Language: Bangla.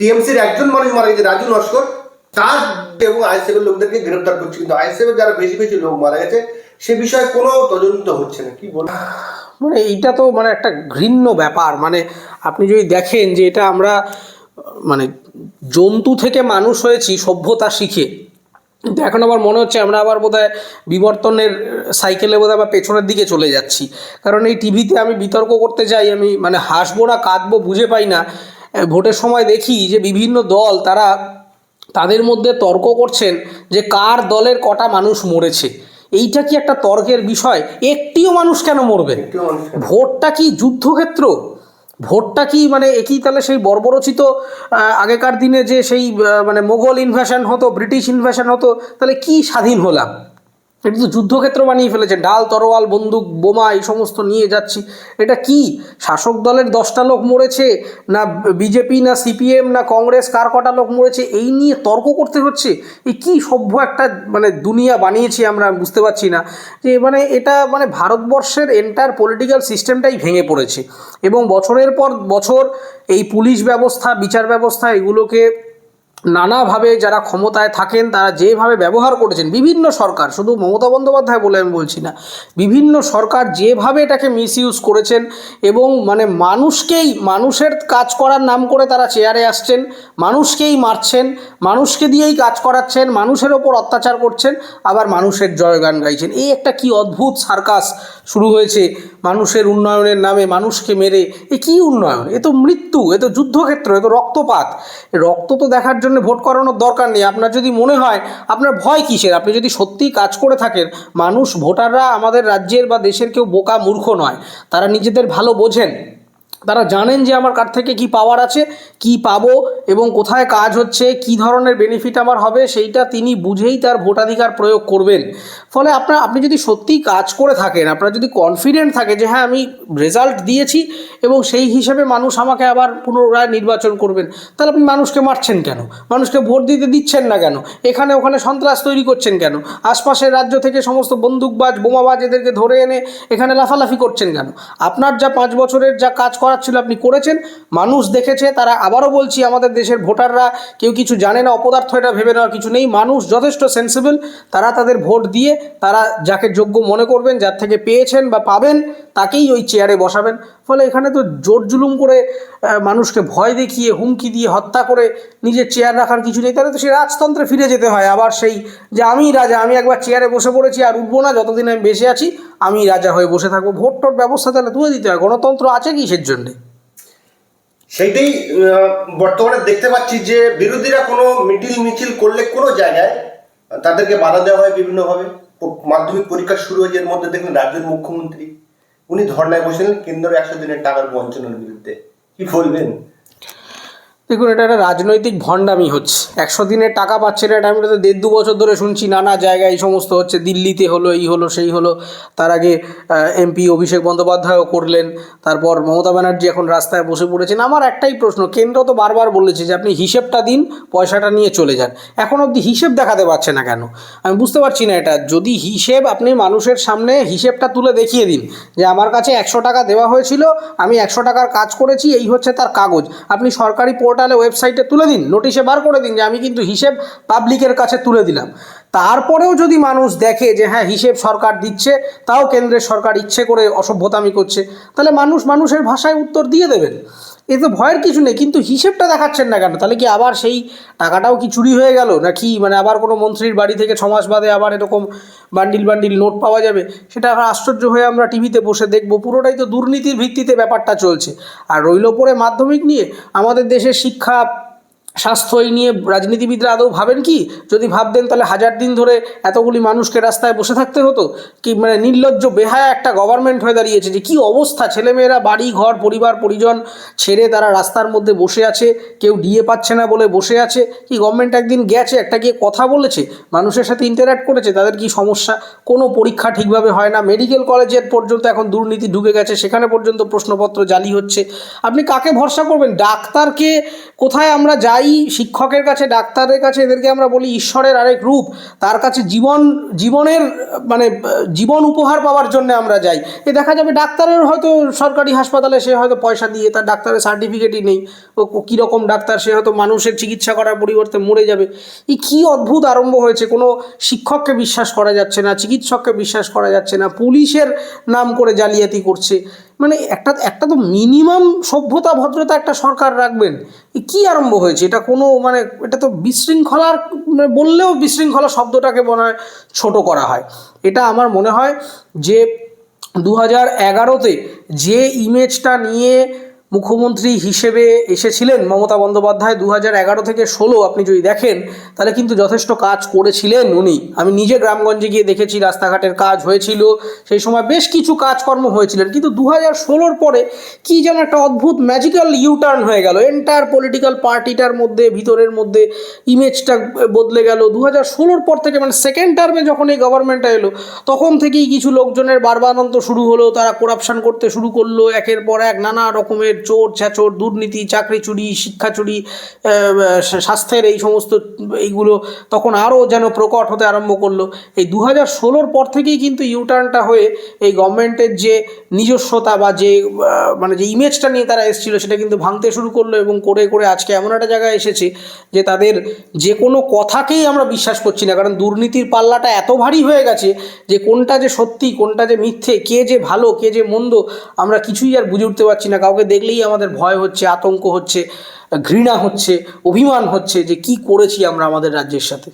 টিএমসির একজন মানুষ মারা গেছে, রাজু নস্কর তার এবং আইএসএফের লোকদেরকে গ্রেপ্তার করছে, কিন্তু আইএসএফের যারা বেশি বেশি লোক মারা গেছে, সে বিষয়ে কোনো তদন্ত হচ্ছে না। কি বলব মানে এইটা তো মানে একটা ঘৃণ্য ব্যাপার। মানে আপনি যদি দেখেন যে এটা আমরা মানে জন্তু থেকে মানুষ হয়েছি, সভ্যতা শিখে। কিন্তু এখন আমার মনে হচ্ছে আমরা আবার বোধহয় বিবর্তনের সাইকেলে বোধহয় আবার পেছনের দিকে চলে যাচ্ছি। কারণ এই টিভিতে আমি বিতর্ক করতে যাই, আমি মানে হাসবো না, কাঁদবো, বুঝে পাই না। ভোটের সময় দেখি যে বিভিন্ন দল তারা তাদের মধ্যে তর্ক করছেন যে কার দলের কটা মানুষ মরেছে। এইটা কি একটা তর্কের বিষয়? একটিও মানুষ কেন মরবে? ভোটটা কি যুদ্ধক্ষেত্র? ভোটটা কি মানে একই তাহলে সেই বর্বরচিত আগেকার দিনে যে সেই মানে মোগল ইনভেশন হতো ব্রিটিশ ইনভেশন হতো তাহলে কি স্বাধীন হলাম? এটা তো যুদ্ধক্ষেত্র বানিয়ে ফেলেছে ডাল তরোয়াল, বন্দুক, বোমা, এই সমস্ত নিয়ে যাচ্ছি। এটা কি? শাসক দলের দশটা লোক মরেছে, না বিজেপি, না সিপিএম, না কংগ্রেস, কার কটা লোক মরেছে? এই নিয়ে তর্ক করতে হচ্ছে? এই কি সভ্য একটা মানে দুনিয়া বানিয়েছি আমরা বুঝতে পারছি না। যে মানে এটা মানে ভারতবর্ষের এন্টার পলিটিক্যাল সিস্টেমটাই ভেঙে পড়েছে। এবং বছরের পর বছর এই পুলিশ ব্যবস্থা, বিচার ব্যবস্থা, এগুলোকে নানাভাবে যারা ক্ষমতায় থাকেন, তারা যেভাবে ব্যবহার করেছেন, বিভিন্ন সরকার, শুধু মমতা বন্দ্যোপাধ্যায় বলে আমি বলছি না, বিভিন্ন সরকার যেভাবে এটাকে মিসইউজ করেছেন এবং মানে মানুষকেই, মানুষের কাজ করার নাম করে তারা চেয়ারে আসছেন, মানুষকেই মারছেন, মানুষকে দিয়েই কাজ করাচ্ছেন, মানুষের ওপর অত্যাচার করছেন, আবার মানুষের জয়গান গাইছেন। এই একটা কি অদ্ভুত সার্কাস শুরু হয়েছে মানুষের উন্নয়নের নামে, মানুষকে মেরে। এ কি উন্নয়ন? এ তো মৃত্যু, এ তো যুদ্ধক্ষেত্র, এ তো রক্তপাত। রক্ত তো দেখার জন্য ভোট করানোর দরকার নেই। আপনার যদি মনে হয় আপনার ভয় কিসের? আপনি যদি সত্যিই কাজ করে থাকেন, মানুষ, ভোটাররা আমাদের রাজ্যের বা দেশের কেউ বোকা মূর্খ নয়, তারা নিজেদের ভালো বোঝেন। তারা জানেন যে আমার কার থেকে কি পাওয়ার আছে, কি পাবো এবং কোথায় কাজ হচ্ছে, কি ধরনের বেনিফিট আমার হবে, সেইটা তিনি বুঝেই তার ভোটাধিকার প্রয়োগ করবেন। ফলে আপনার, আপনি যদি সত্যিই কাজ করে থাকেন, আপনার যদি কনফিডেন্ট থাকে যে হ্যাঁ আমি রেজাল্ট দিয়েছি এবং সেই হিসেবে মানুষ আমাকে আবার পুনরায় নির্বাচন করবেন, তাহলে আপনি মানুষকে মারছেন কেন? মানুষকে ভোট দিতে দিচ্ছেন না কেন? এখানে ওখানে সন্ত্রাস তৈরি করছেন কেন? আশপাশের রাজ্য থেকে সমস্ত বন্দুকবাজ, বোমাবাজ এদেরকে ধরে এনে এখানে লাফালাফি করছেন কেন? আপনার যা পাঁচ বছরের যা কাজ করার ছিল, আপনি করেছেন। মানুষ দেখেছে, তারা আবারও বলছি, আমাদের দেশের ভোটাররা কেউ কিছু জানে না, অপদার্থ এটা ভেবে নেওয়ার কিছু নেই। মানুষ যথেষ্ট সেন্সিবল তারা তাদের ভোট দিয়ে, তারা যাকে যোগ্য মনে করবেন, যার থেকে পেয়েছেন বা পাবেন, তাকেই ওই চেয়ারে বসাবেন। ফলে এখানে তো জোর জুলুম করে মানুষকে ভয় দেখিয়ে, হুমকি দিয়ে হত্যা করে নিজের চেয়ার রাখার কিছু নেই। তাহলে তো সেই রাজতন্ত্রে ফিরে যেতে হয়। আবার সেই যে আমি রাজা, আমি একবার চেয়ারে বসে পড়েছি আর উঠবো না, যতদিন আমি বেঁচে আছি আমি রাজা হয়ে বসে থাকব। ভোট টোট ব্যবস্থা তাহলে তুলে দিতে হয়। গণতন্ত্র আছে কিসের জন্যে? সেইটাই বর্তমানে দেখতে পাচ্ছি যে বিরোধীরা কোনো মিটিল মিছিল করলে কোনো জায়গায় তাদেরকে বাধা দেওয়া হয় বিভিন্নভাবে। মাধ্যমিক পরীক্ষা শুরু হয়েছে, এর মধ্যে দেখলেন রাজ্যের মুখ্যমন্ত্রী, উনি ধর্নায় বসেন, কেন্দ্র একশো দিনের টাকার বঞ্চনার বিরুদ্ধে। কি বলবেন? দেখুন, এটা একটা রাজনৈতিক ভণ্ডামি হচ্ছে। একশো দিনের টাকা পাচ্ছে না, এটা আমি তো দেড় দু বছর ধরে শুনছি, নানা জায়গায় এই সমস্ত হচ্ছে, দিল্লিতে হলো, এই হলো, সেই হলো। তার আগে এমপি অভিষেক বন্দ্যোপাধ্যায়ও করলেন, তারপর মমতা ব্যানার্জি এখন রাস্তায় বসে পড়েছেন। আমার একটাই প্রশ্ন, কেন্দ্র তো বারবার বলেছে যে আপনি হিসেবটা দিন, পয়সাটা নিয়ে চলে যান। এখন অবধি হিসেব দেখাতে পারছে না কেন? আমি বুঝতে পারছি না এটা। যদি হিসেব আপনি মানুষের সামনে হিসেবটা তুলে দেখিয়ে দিন, যে আমার কাছে একশো টাকা দেওয়া হয়েছিল, আমি একশো টাকার কাজ করেছি, এই হচ্ছে তার কাগজ। আপনি সরকারি পোর্টালে ওয়েবসাইটে তুলে দিন। নোটিশে বার করে দিন যে আমি কিন্তু হিসেব পাবলিকের কাছে তুলে দিলাম। তারপরেও যদি মানুষ দেখে যে হ্যাঁ হিসেব সরকার দিচ্ছে, তাও কেন্দ্রের সরকার ইচ্ছে করে অসভ্যতামি করছে, তাহলে মানুষ মানুষের ভাষায় উত্তর দিয়ে দেবেন। এ তো ভয়ের কিছু নেই, কিন্তু হিসেবটা দেখাচ্ছেন না কেন? তাহলে কি আবার সেই টাকাটাও কি চুরি হয়ে গেল? নাকি মানে আবার কোনো মন্ত্রীর বাড়ি থেকে ছ মাস বাদে আবার এরকম বান্ডিল বান্ডিল নোট পাওয়া যাবে? সেটা আশ্চর্য হয়ে আমরা টিভিতে বসে দেখব। পুরোটাই তো দুর্নীতির ভিত্তিতে ব্যাপারটা চলছে। আর রইল পরে মাধ্যমিক নিয়ে আমাদের দেশের শিক্ষা স্বাস্থ্য এই নিয়ে রাজনীতিবিদরা আদৌ ভাবেন কি? যদি ভাবতেন তাহলে হাজার দিন ধরে এতগুলি মানুষকে রাস্তায় বসে থাকতে হতো? কি মানে নির্লজ্জ, বেহায়া একটা গভর্নমেন্ট হয়ে দাঁড়িয়েছে যে কি অবস্থা? ছেলেমেয়েরা বাড়ি, ঘর, পরিবার, পরিজন ছেড়ে তারা রাস্তার মধ্যে বসে আছে, কেউ ডিএ পাচ্ছে না বলে বসে আছে। কি গভর্নমেন্ট একদিন গেছে, একটা গিয়ে কথা বলেছে, মানুষের সাথে ইন্টারাক্ট করেছে, তাদের কি সমস্যা? কোনো পরীক্ষা ঠিকভাবে হয় না। মেডিকেল কলেজের পর্যন্ত এখন দুর্নীতি ঢুকে গেছে, সেখানে পর্যন্ত প্রশ্নপত্র জালি হচ্ছে। আপনি কাকে ভরসা করবেন? ডাক্তারকে? কোথায় আমরা যাই? শিক্ষকের কাছে, ডাক্তারের কাছে এদেরকে আমরা বলি ঈশ্বরের আরেক রূপ। তার কাছে জীবন, জীবনের মানে জীবন উপহার পাওয়ার জন্য আমরা যাই। এ দেখা যাবে ডাক্তারের হয়তো সরকারি হাসপাতালে সে হয়তো পয়সা দিয়ে তার ডাক্তারের সার্টিফিকেটই নেই। ও কীরকম ডাক্তার, সে হয়তো মানুষের চিকিৎসা করার পরিবর্তে মরে যাবে। এই কী অদ্ভুত আরম্ভ হয়েছে। কোনো শিক্ষককে বিশ্বাস করা যাচ্ছে না, চিকিৎসককে বিশ্বাস করা যাচ্ছে না, পুলিশের নাম করে জালিয়াতি করছে। মানে একটা একটা তো মিনিমাম সভ্যতা, ভদ্রতা একটা সরকার রাখবেন। কি আরম্ভ হয়েছে? এটা কোনো মানে এটা তো বিশৃঙ্খলার মানে বললেও বিশৃঙ্খলা শব্দটাকে মনে হয় ছোটো করা হয়। এটা আমার মনে হয় যে দু হাজার এগারোতে যে ইমেজটা নিয়ে মুখ্যমন্ত্রী হিসেবে এসেছিলেন মমতা বন্দ্যোপাধ্যায় দু এগারো থেকে ষোলো, আপনি যদি দেখেন, তাহলে কিন্তু যথেষ্ট কাজ করেছিলেন উনি। আমি নিজে গ্রামগঞ্জে গিয়ে দেখেছি, রাস্তাঘাটের কাজ হয়েছিল, সেই সময় বেশ কিছু কাজকর্ম হয়েছিলেন, কিন্তু দু হাজার ষোলোর পরে কি যেন একটা অদ্ভুত ম্যাজিক্যাল ইউটার্ন হয়ে গেল। এন্টার পলিটিক্যাল পার্টিটার মধ্যে, ভিতরের মধ্যে ইমেজটা বদলে গেল। দু হাজার ষোলোর পর থেকে মানে সেকেন্ড টার্মে যখন এই গভর্নমেন্টটা এলো, তখন থেকেই কিছু লোকজনের বারবানন্ত শুরু হলো, তারা করাপশন করতে শুরু করল, একের পর এক নানা রকমের চোর ছ্যাচোর দুর্নীতি, চাকরি চুরি, শিক্ষা চুরি স্বাস্থ্যের এই সমস্ত এইগুলো তখন আরও যেন প্রকট হতে আরম্ভ করল। এই দু হাজার ষোলোর পর থেকেই কিন্তু ইউটার্নটা হয়ে এই গভর্নমেন্টের যে নিজস্বতা বা যে মানে যে ইমেজটা নিয়ে তারা এসেছিল সেটা কিন্তু ভাঙতে শুরু করল এবং করে করে আজকে এমন একটা জায়গায় এসেছে যে তাদের যে কোনো কথাকেই আমরা বিশ্বাস করছি না। কারণ দুর্নীতির পাল্লাটা এত ভারী হয়ে গেছে যে কোনটা যে সত্যি, কোনটা যে মিথ্যে, কে যে ভালো, কে যে মন্দ, আমরা কিছুই আর বুঝে উঠতে পারছি না। কাউকে দেখলেই আমাদের ভয় হচ্ছে, আতঙ্ক হচ্ছে, ঘৃণা হচ্ছে, অভিমান হচ্ছে যে কি করেছি আমরা আমাদের রাজ্যের সাথে।